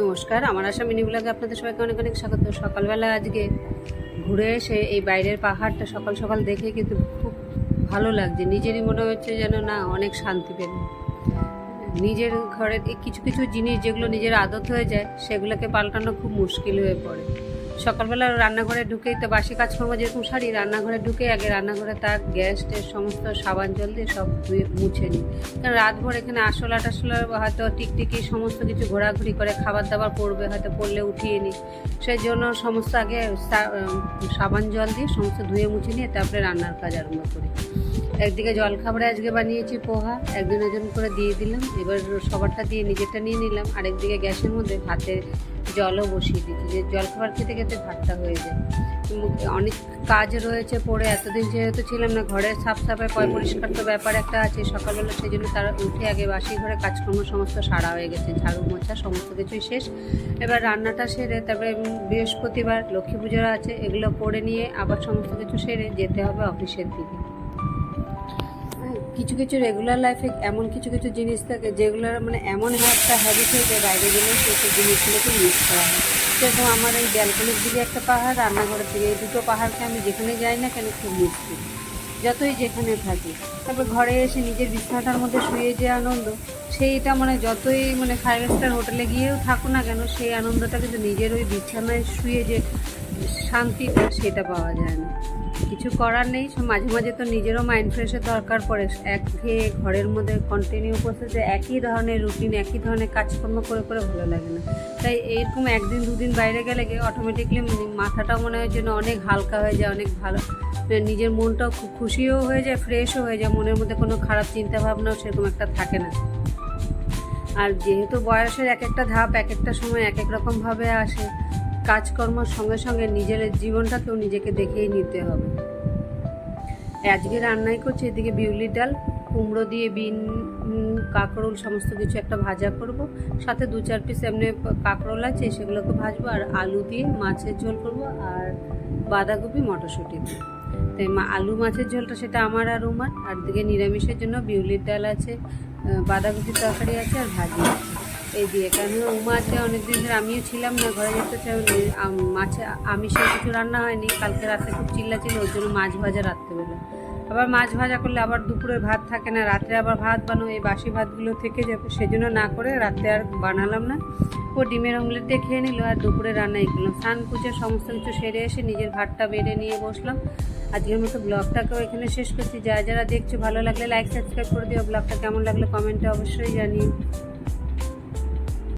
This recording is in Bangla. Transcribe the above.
নমস্কার, আমার আশা মিনি ব্লগে আপনাদের সবাইকে অনেক অনেক স্বাগত। সকালবেলা আজকে ঘুরে এসে এই বাইরের পাহাড়টা সকাল সকাল দেখে কিন্তু খুব ভালো লাগছে। নিজেরই মনে হচ্ছে যেন না, অনেক শান্তি পেল নিজের ঘরের কিছু কিছু জিনিস যেগুলো নিজের আদত হয়ে যায়, সেগুলোকে পাল্টানো খুব মুশকিল হয়ে পড়ে। সকালবেলা রান্নাঘরে ঢুকেই তো বাসি কাজকর্ম, যেরকম সারি রান্নাঘরে ঢুকে আগে রান্নাঘরে তার গ্যাস ট্যাস সমস্ত সাবান, জল দিয়ে সব ধুয়ে মুছে নিই। কারণ রাতভর এখানে আসলা টাসলা হয়তো টিকটিকি সমস্ত কিছু ঘোরাঘুরি করে খাবার দাবার পড়বে, হয়তো পড়লে উঠিয়ে নিই। সেই জন্য সমস্ত আগে সাবান, জল দিয়ে সমস্ত ধুয়ে মুছে নিয়ে তারপরে রান্নার কাজ আরম্ভ করি। একদিকে জলখাবারে আজকে বানিয়েছি পোহা একজন একজন করে দিয়ে দিলাম, এবার সবারটা দিয়ে নিজেরটা নিয়ে নিলাম, আরেকদিকে গ্যাসের মধ্যে ভাতে জলও বসিয়ে দিচ্ছি যে জলখাবার খেতে খেতে ভাতটা হয়ে যায়। অনেক কাজ রয়েছে পড়ে, এতদিন যেহেতু ছিলাম না ঘরের সাফ সাফাই, পয় পরিষ্কার তো ব্যাপার একটা আছে সকালবেলা সেই জন্য তারা উঠে আগে বাসি ঘরে, কাজকর্ম সমস্ত সারা হয়ে গেছে, ঝাড়ু মোছা সমস্ত কিছুই শেষ। এবার রান্নাটা সেরে, তারপরে বৃহস্পতিবার লক্ষ্মী পুজো আছে, এগুলো করে নিয়ে আবার সমস্ত কিছু সেরে যেতে হবে অফিসের দিকে। কিছু কিছু রেগুলার লাইফে এমন কিছু কিছু জিনিস থাকে যেগুলো মানে এমন একটা হ্যাবিট হয়ে যায় বাইরে গেলে সেই জিনিসগুলোকে ইউজ করা হয়। সেরকম আমার এই ব্যালকনির দিকে একটা পাহাড় রান্নাঘরের দিকে এই দুটো পাহাড়কে আমি যেখানে যাই না কেন খুব মিস করি। যতই যেখানে থাকি। তারপর ঘরে এসে নিজের বিছানাটার মধ্যে শুয়ে যে আনন্দ, সেইটা মানে যতই মানে ফাইভ স্টার হোটেলে গিয়েও থাকো না কেন, সেই আনন্দটা কিন্তু নিজের ওই বিছানায় শুয়ে যে শান্তিটা, সেটা পাওয়া যায় না। কিছু করার নেই মাঝে মাঝে তো নিজেরও মাইন্ড ফ্রেশের দরকার পড়ে। এক একঘেয়ে ঘরের মধ্যে কন্টিনিউ করতে যে একই ধরনের রুটিন একই ধরনের কাজকর্ম করে করে ভালো লাগে না। তাই এরকম একদিন, দুদিন বাইরে গেলে গিয়ে অটোমেটিকলি মাথাটা মনে হয় যেন অনেক হালকা হয়ে যায়, অনেক ভালো। মানে নিজের মনটাও খুব খুশিও হয়ে যায় ফ্রেশও হয়ে যায়, মনের মধ্যে কোনো খারাপ চিন্তা ভাবনাও সেরকম একটা থাকে না। আর যেহেতু বয়সের এক একটা ধাপ, এক একটা সময় এক এক রকমভাবে আসে কাজকর্মের সঙ্গে সঙ্গে নিজের জীবনটাকেও নিজেকে দেখেই নিতে হবে। আজকে রান্নাই করছি, এদিকে বিউলি ডাল, কুমড়ো দিয়ে বিন কাঁকরোল, সমস্ত কিছু একটা ভাজা করব। সাথে দু চার পিস এমনি কাঁকরোল আছে, সেগুলোকে ভাজবো, আর আলু দিয়ে মাছের ঝোল করব, আর বাঁধাকপি, মটরশুঁটি দিয়ে। তাই আলু মাছের ঝোলটা সেটা আমার আর উমার, আর দিকে নিরামিষের জন্য বিউলির ডাল আছে বাঁধাকপির তরকারি আছে, আর ভাজি আছে। এই দিয়ে কারণ উমা আছে অনেকদিন ধরে আমিও ছিলাম না, ঘরে যেতে চাই মাছে, আমিষের কিছু রান্না হয়নি, কালকে রাতে খুব চিল্লা ছিল ওই জন্য মাছ ভাজা রাত্রেবেলা। আবার মাছ ভাজা করলে আবার দুপুরে ভাত থাকে না, রাত্রে আবার ভাত বানাও, এই বাসি ভাতগুলো থেকে যাবে সেজন্য না করে রাতে আর বানালাম না। ও ডিমের অমলেট দিয়ে খেয়ে নিল, আর দুপুরে রান্নাই করলাম। স্নান পুজো সমস্ত কিছু সেরে এসে নিজের ভাতটা বেড়ে নিয়ে বসলাম। আজকের মতো ব্লগটাকেও এখানে শেষ করছি। যারা যারা দেখছ ভালো লাগলে লাইক সাবস্ক্রাইব করে দিও। ব্লগটা কেমন লাগলে কমেন্টে অবশ্যই জানিও।